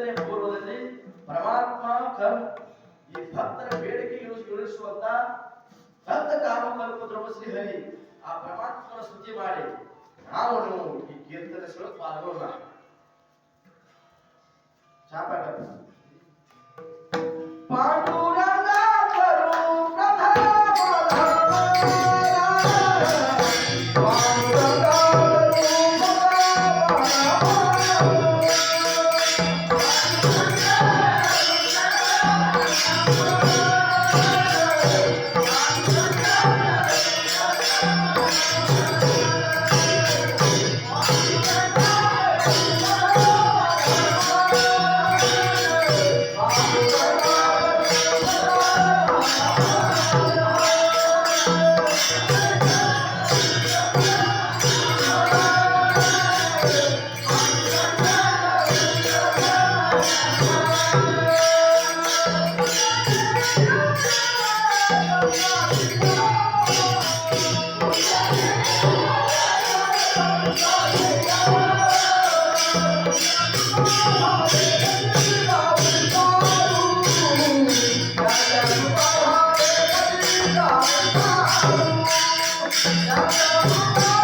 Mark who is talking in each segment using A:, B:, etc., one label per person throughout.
A: ಕೀರ್ತನೆ ಪೂರ್ವದಲ್ಲಿ ಪರಮಾತ್ಮ ಕರ್ ಈ ಭಕ್ತರ ಬೇಡಿಕೆ ಇಳಿಸುವಂತ ಭಕ್ತ ಕಾಮ ದ್ರವ ದ್ರವಶ್ರೀ ಹರಿ. ಆ ಪರಮಾತ್ಮನ ಸ್ತುತಿ ಮಾಡಿ ನಾವು ಈ ಕೀರ್ತನೆ ಸುಳ ಪಾಲ್ಗೊಳ್ಳೋಣ ಚಾಪಾಟ ಪಾಂಡುರಂಗ 高高的路遥遥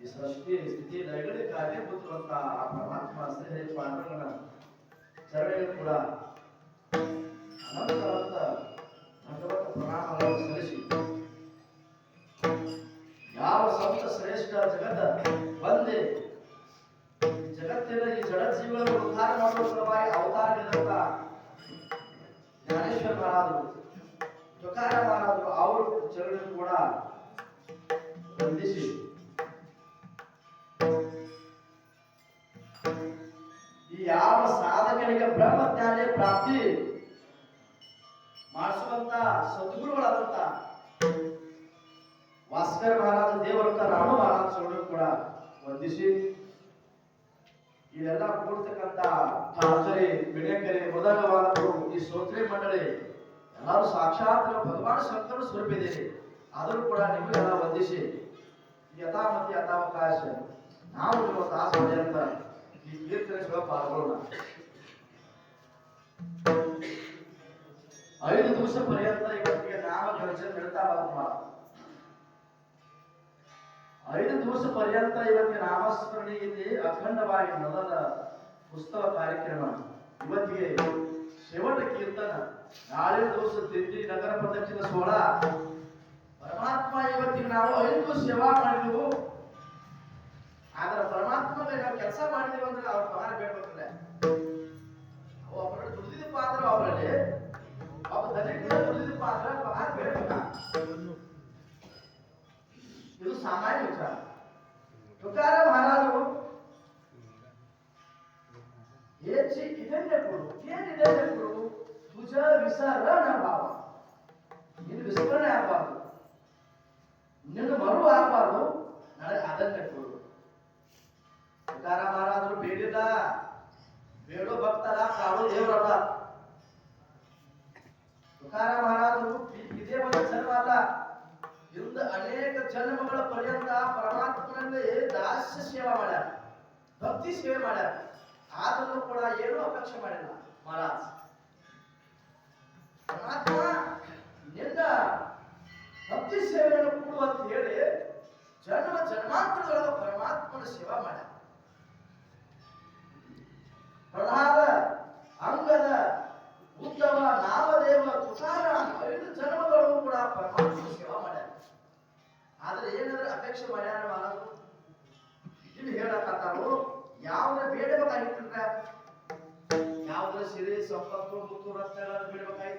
A: ಈ ಸೃಷ್ಟಿ ಸ್ಥಿತಿ ಲಯಗಳಿಗೆ ಕಾರ್ಯಭೂತವಂತ ಆ ಪರಮಾತ್ಮ ಸೇರಿ ಕೂಡ ಅನಂತರಂತ ಪ್ರಣಾಮಗಳನ್ನು ಸಲ್ಲಿಸಿ ಯಾವ ಶ್ರೇಷ್ಠ ಜಗತ್ತ ಬಂದೆ ಈ ಜಡ ಜೀವನ ಉದ್ಧಾರ ಮಾಡುವ ಸಲುವಾಗಿ ಅವತಾರಗಳಿರುವಂತ ಜ್ಞಾನೇಶ್ವರ ಮಹಾರಾಜರು ತುಕಾರ ಮಹಾರಾಜರು ಅವರು ಚರಣೆ ಕೂಡ ವಂದಿಸಿ ಈ ಯಾವ ಸಾಧಕನಿಗೆ ಬ್ರಹ್ಮಜ್ಞಾನ ಪ್ರಾಪ್ತಿ ಮಾಡಿಸುವಂತ ಸದ್ಗುರುಗಳಾದಂತ ವಾಸ್ಕರ ಮಹಾರಾಜ ದೇವರಂತ ರಾಮ ಮಹಾರಾಜ ಕೂಡ ವಂದಿಸಿ ಇದೆಲ್ಲ ಕೂಡ್ತಕ್ಕಂತ ಠಾಕರೆ ಬಿಡಕರೆ ಮೃದಂಗವಾದವರು ಈ ಶ್ರೋತ್ರಿ ಮಂಡಳಿ. ಎಲ್ಲರೂ ಸಾಕ್ಷಾತ್ ಭಗವಾನ್ ಶಂಕರ ಸ್ವರೂಪಿದ್ದೀರಿ. ಆದರೂ ಕೂಡ ನಿಮಗೆಲ್ಲ ವಂದಿಸಿ. ಯಥಾಮತಿ ಯಥಾವಕಾಶ. ನಾವು ನಿಮ್ಮ ತಾಸ ಅಂತ ಈ ಕೀರ್ತನೆ ಸುಲಭ ಪಾಲ್ಗೊಳ್ಳೋಣ. ಐದು ದಿವಸ ಪರ್ಯಂತ ಇವತ್ತಿಗೆ ನಾಮ ಘರ್ಷಣೆ ನಡೀತಾ ಬಂತು ಐದು ದಿವಸ ಪರ್ಯಂತ ಇವತ್ತಿಗೆ ನಾಮಸ್ಮರಣೆಯಲ್ಲಿ ಅಖಂಡವಾಗಿ ನಡೆದ ಉತ್ಸವ ಕಾರ್ಯಕ್ರಮ. ಇವತ್ತಿಗೆ ಶಿವಟ ಕೀರ್ತನ ನಾಳೆ ದಿವಸ ತಿಂಡಿ ನಗರ ಪ್ರದಕ್ಷಿಣ ಸೋಳ. ಪರಮಾತ್ಮ ಇವತ್ತಿಗೆ ನಾವು ಐದು ಸೇವಾ ಮಾಡಿದೆವು. ಆದ್ರೆ ಪರಮಾತ್ಮಗೆ ನಾವು ಕೆಲಸ ಮಾಡಿದೀವಿ ಅಂದ್ರೆ ಅವ್ರ ಪಗಾರ ಬೇಡ್ಬೇಕಲ್ಲ. ಅವು ಅವರಲ್ಲಿ ದುಡಿದಿದ್ದಪ್ಪ ಪಾತ್ರ ಅವರಲ್ಲಿ. ಒಬ್ಬ ದಲಿತ ದುಡಿದ ಪಾತ್ರ ಪಗಾರ ಬೇಡಬೇಕ. ಇದು ಸಾಮಾನ್ಯ ವಿಚಾರ. ತುಕಾರ ಮಹಾರಾಜರು ಹೆಚ್ಚಿ ಇದನ್ನೇ ಕೊಡು ಏನ್ ಇದನ್ನೇ ಕೊಡು ತುಜ ವಿಸರಣ ಭಾವ ನಿನ್ನ ವಿಸ್ತರಣೆ ಆಗಬಾರ್ದು. ನಿನ್ನ ಮರು ಆಗಬಾರ್ದು. ನನಗೆ ಅದನ್ನ ಕಟ್ಬೋದು ಮಹಾರಾಜರು ಬೇಡಿಲ್ಲ ಬೇಡೋ ಭಕ್ತರ ಕಾಡು ದೇವರಲ್ಲ. ತುಕಾರ ಮಹಾರಾಜರು ಇದೇ ಒಂದು ಜನ್ಮ ಇಂದ ಅನೇಕ ಜನ್ಮಗಳ ಪರ್ಯಂತ ಪರಮಾತ್ಮನಲ್ಲಿ ದಾಸ್ಯ ಸೇವಾ ಮಾಡ್ಯಾರ. ಭಕ್ತಿ ಸೇವೆ ಮಾಡ್ಯಾರ. ಆದರೂ ಕೂಡ ಏನೂ ಅಪೇಕ್ಷೆ ಮಾಡಿಲ್ಲ ಮಹಾರಾಜ್. ಪರಮಾತ್ಮ ನಿನ್ನ ಭಕ್ತಿ ಸೇವೆಯನ್ನು ಕೊಡು ಅಂತ ಹೇಳಿ ಜನ್ಮ ಜನ್ಮಾಂತರದೊಳಗ ಪರಮಾತ್ಮನ ಸೇವಾ ಮಾಡ್ಯಾರ. ಪ್ರಹ್ಲಾದ ಅಂಗದ ಉತ್ತಮ ನಾಮದೇವ ತುಕಾರ ಐದು ಕೂಡ ಪರಮಾತ್ಮನ ಸೇವಾ ಮಾಡ್ಯಾರ. ಆದ್ರೆ ಏನಂದ್ರೆ ಅಪೇಕ್ಷೆ ಮಾಡ್ಯಾರ ಮಹಾರಾಜರು ಇಲ್ಲಿ ಬೇಡಬೇಕಾಗಿತ್ತಂದ್ರ ಯಾವ್ದ್ರ ಸಿರಿ ಸಂಪತ್ತು ಮುತ್ತು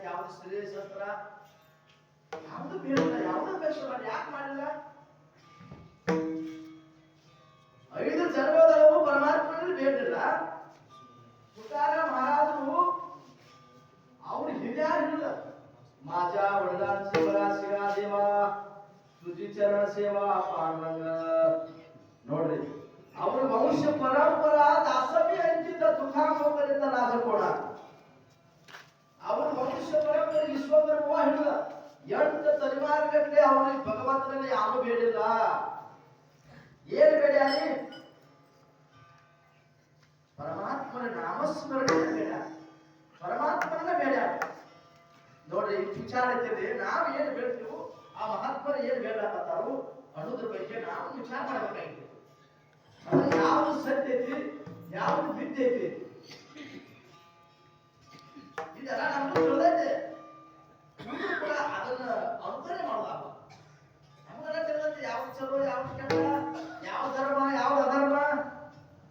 A: ಯಾವ್ದು ಸ್ತ್ರೀ ಶಸ್ತ್ರ? ಯಾವ್ದು ಬೀಳಲ್ಲ ಯಾವ್ದು ಮಾಡಿಲ್ಲ? ಐದು ಪರಮಾತ್ಮನಲ್ಲಿ ಬೇಡಿಲ್ಲ. ಮಹಾರಾಜರು, ಅವ್ರು ಮಾಜಾ ಒಡದಾನ್ ಶಿವರ ಶಿರಾ ದೇವ, ತುಜಿ ಚರಣ ಸೇವಾ, ಪಾಂಡಂಗ ಭಗವಂತನಲ್ಲಿ ಏನು ಬೇಡ ಬೇಡ್ಯಾರಿ ಪರಮಾತ್ಮನ ನಾಮಸ್ಮರಣೆ ಬೇಡ. ಪರಮಾತ್ಮನ ಬೇಡ. ನೋಡ್ರಿ ವಿಚಾರ ಐತಿದೆ ನಾವು ಏನ್ ಬೇಡ್ತೀವೋ ಆ ಮಹಾತ್ಮರು ಏನ್ ಬೇಡಕತ್ತಾರು ಅನ್ನೋದ್ರ ಬಗ್ಗೆ ನಾವು ವಿಚಾರ ಮಾಡಬೇಕಾಗಿದೆ. ಯಾವ್ದು ಸತ್ಯ ಐತಿ, ಯಾವ್ದು ಬಿದ್ದೆ ಇದೆಲ್ಲ ನಮ್ಗೆ ಅದನ್ನ ಯಾವ್ದು ಚಲೋ ಯಾವ್ದು ಕೆಟ್ಟ ಯಾವ ಧರ್ಮ ಯಾವ್ದು ಅಧರ್ಮ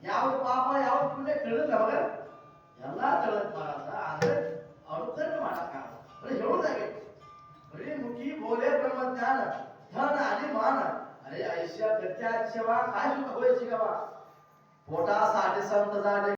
A: ಯಾವ್ದು ಪಾಪ ಯಾವ್ದು ಪುಣ್ಯ ತಿಳಿದ್ರೆ ಅವಾಗ ಎಲ್ಲಾ ತಿಳಿದ್ ಮಾಡಲ್ಲ ಆದ್ರೆ ಅನುಕರಣೆ ಮಾಡಕ್ಕಾಗಲ್ಲ ಬರೀ ಹೇಳೋದಾಗೈತಿ बड़ी मुखी बोले ब्रह्म ज्ञान धन आदि मान अरे ऐश्य प्रत्याक्षवा काय सुख होय शिकवा पोटा साठी संत झाले